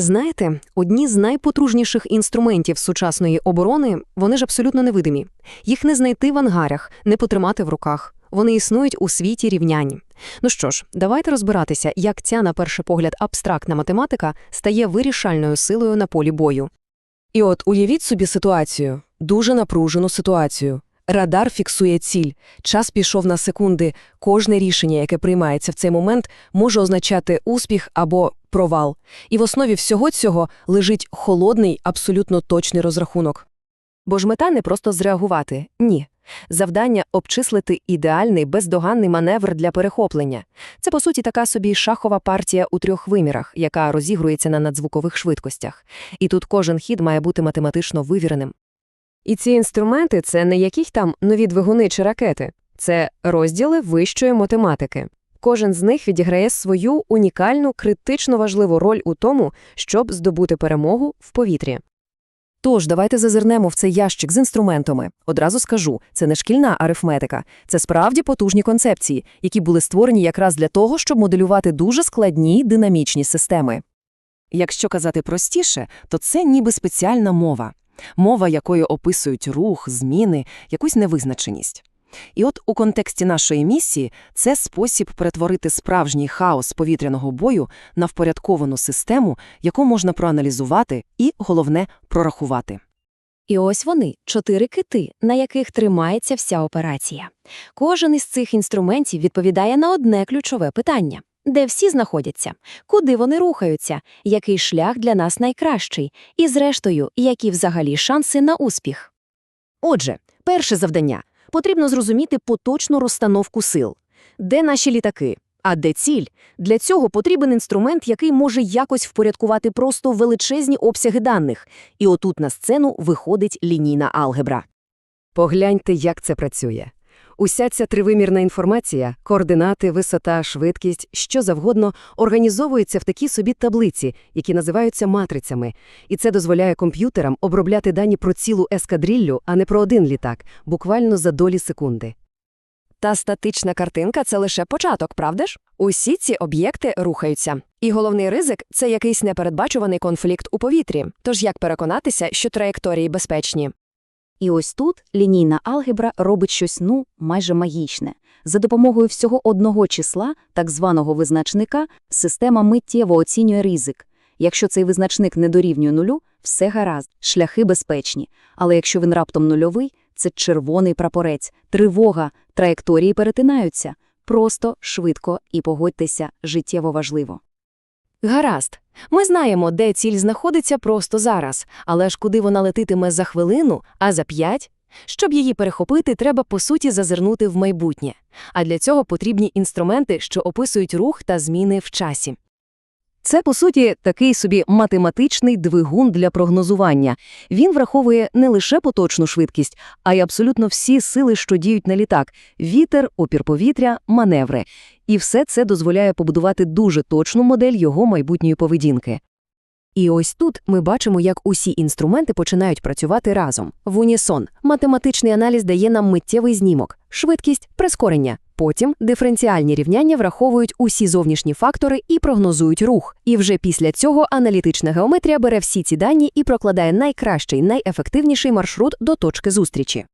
Знаєте, одні з найпотужніших інструментів сучасної оборони, вони ж абсолютно невидимі. Їх не знайти в ангарях, не потримати в руках. Вони існують у світі рівнянь. Ну що ж, давайте розбиратися, як ця, на перший погляд, абстрактна математика стає вирішальною силою на полі бою. І от уявіть собі ситуацію, дуже напружену ситуацію. Радар фіксує ціль, час пішов на секунди. Кожне рішення, яке приймається в цей момент, може означати успіх або провал. І в основі всього цього лежить холодний, абсолютно точний розрахунок. Бо ж мета не просто зреагувати, ні. Завдання обчислити ідеальний, бездоганний маневр для перехоплення. Це, по суті, така собі шахова партія у трьох вимірах, яка розігрується на надзвукових швидкостях. І тут кожен хід має бути математично вивіреним. І ці інструменти це не якісь там нові двигуни чи ракети, це розділи вищої математики. Кожен з них відіграє свою унікальну, критично важливу роль у тому, щоб здобути перемогу в повітрі. Тож, давайте зазирнемо в цей ящик з інструментами. Одразу скажу, це не шкільна арифметика, це справді потужні концепції, які були створені якраз для того, щоб моделювати дуже складні динамічні системи. Якщо казати простіше, то це ніби спеціальна мова. Мова, якою описують рух, зміни, якусь невизначеність. І от у контексті нашої місії це спосіб перетворити справжній хаос повітряного бою на впорядковану систему, яку можна проаналізувати і, головне, прорахувати. І ось вони, чотири кити, на яких тримається вся операція. Кожен із цих інструментів відповідає на одне ключове питання. Де всі знаходяться, куди вони рухаються, який шлях для нас найкращий, і, зрештою, які взагалі шанси на успіх. Отже, перше завдання – потрібно зрозуміти поточну розстановку сил. Де наші літаки? А де ціль? Для цього потрібен інструмент, який може якось впорядкувати просто величезні обсяги даних. І отут на сцену виходить лінійна алгебра. Погляньте, як це працює. Уся ця тривимірна інформація, координати, висота, швидкість, що завгодно, організовується в такі собі таблиці, які називаються матрицями. І це дозволяє комп'ютерам обробляти дані про цілу ескадриллю, а не про один літак, буквально за долі секунди. Та статична картинка – це лише початок, правда ж? Усі ці об'єкти рухаються. І головний ризик – це якийсь непередбачуваний конфлікт у повітрі. Тож як переконатися, що траєкторії безпечні? І ось тут лінійна алгебра робить щось, ну, майже магічне. За допомогою всього одного числа, так званого визначника, система миттєво оцінює ризик. Якщо цей визначник не дорівнює нулю, все гаразд, шляхи безпечні. Але якщо він раптом нульовий, це червоний прапорець, тривога, траєкторії перетинаються. Просто, швидко і, погодьтеся, життєво важливо. Гаразд. Ми знаємо, де ціль знаходиться просто зараз, але ж куди вона летитиме за хвилину, а за п'ять? Щоб її перехопити, треба, по суті, зазирнути в майбутнє. А для цього потрібні інструменти, що описують рух та зміни в часі. Це, по суті, такий собі математичний двигун для прогнозування. Він враховує не лише поточну швидкість, а й абсолютно всі сили, що діють на літак – вітер, опір повітря, маневри. І все це дозволяє побудувати дуже точну модель його майбутньої поведінки. І ось тут ми бачимо, як усі інструменти починають працювати разом. В унісон математичний аналіз дає нам миттєвий знімок, швидкість, прискорення. Потім диференціальні рівняння враховують усі зовнішні фактори і прогнозують рух. І вже після цього аналітична геометрія бере всі ці дані і прокладає найкращий, найефективніший маршрут до точки зустрічі.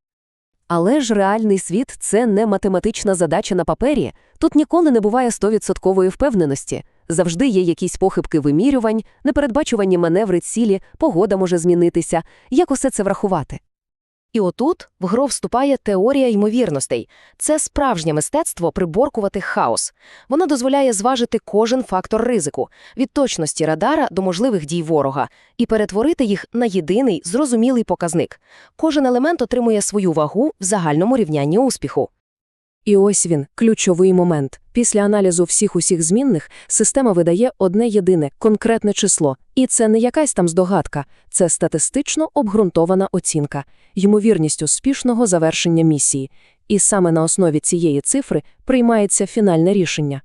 Але ж реальний світ – це не математична задача на папері. Тут ніколи не буває 100% впевненості. Завжди є якісь похибки вимірювань, непередбачувані маневри цілі, погода може змінитися. Як усе це врахувати? І отут в гру вступає теорія ймовірностей. Це справжнє мистецтво приборкувати хаос. Воно дозволяє зважити кожен фактор ризику, від точності радара до можливих дій ворога, і перетворити їх на єдиний зрозумілий показник. Кожен елемент отримує свою вагу в загальному рівнянні успіху. І ось він, ключовий момент. Після аналізу всіх усіх змінних система видає одне єдине, конкретне число. І це не якась там здогадка, це статистично обґрунтована оцінка, ймовірність успішного завершення місії. І саме на основі цієї цифри приймається фінальне рішення.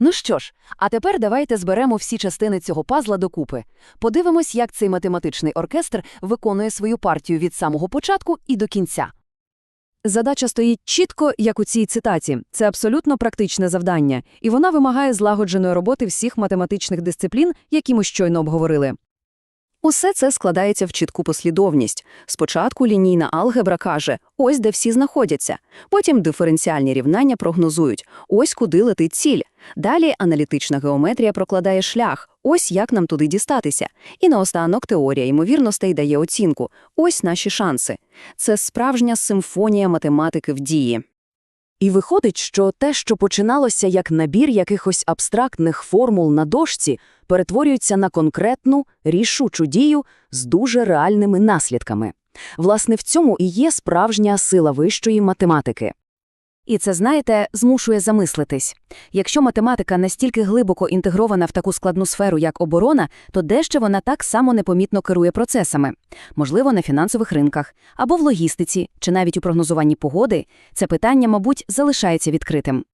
Ну що ж, а тепер давайте зберемо всі частини цього пазла докупи. Подивимось, як цей математичний оркестр виконує свою партію від самого початку і до кінця. Задача стоїть чітко, як у цій цитаті. Це абсолютно практичне завдання, і вона вимагає злагодженої роботи всіх математичних дисциплін, які ми щойно обговорили. Усе це складається в чітку послідовність. Спочатку лінійна алгебра каже «ось де всі знаходяться». Потім диференціальні рівняння прогнозують «ось куди летить ціль». Далі аналітична геометрія прокладає шлях «ось як нам туди дістатися». І наостанок теорія ймовірностей дає оцінку «ось наші шанси». Це справжня симфонія математики в дії. І виходить, що те, що починалося як набір якихось абстрактних формул на дошці, перетворюється на конкретну, рішучу дію з дуже реальними наслідками. Власне, в цьому і є справжня сила вищої математики. І це, знаєте, змушує замислитись. Якщо математика настільки глибоко інтегрована в таку складну сферу, як оборона, то дещо вона так само непомітно керує процесами. Можливо, на фінансових ринках, або в логістиці, чи навіть у прогнозуванні погоди, це питання, мабуть, залишається відкритим.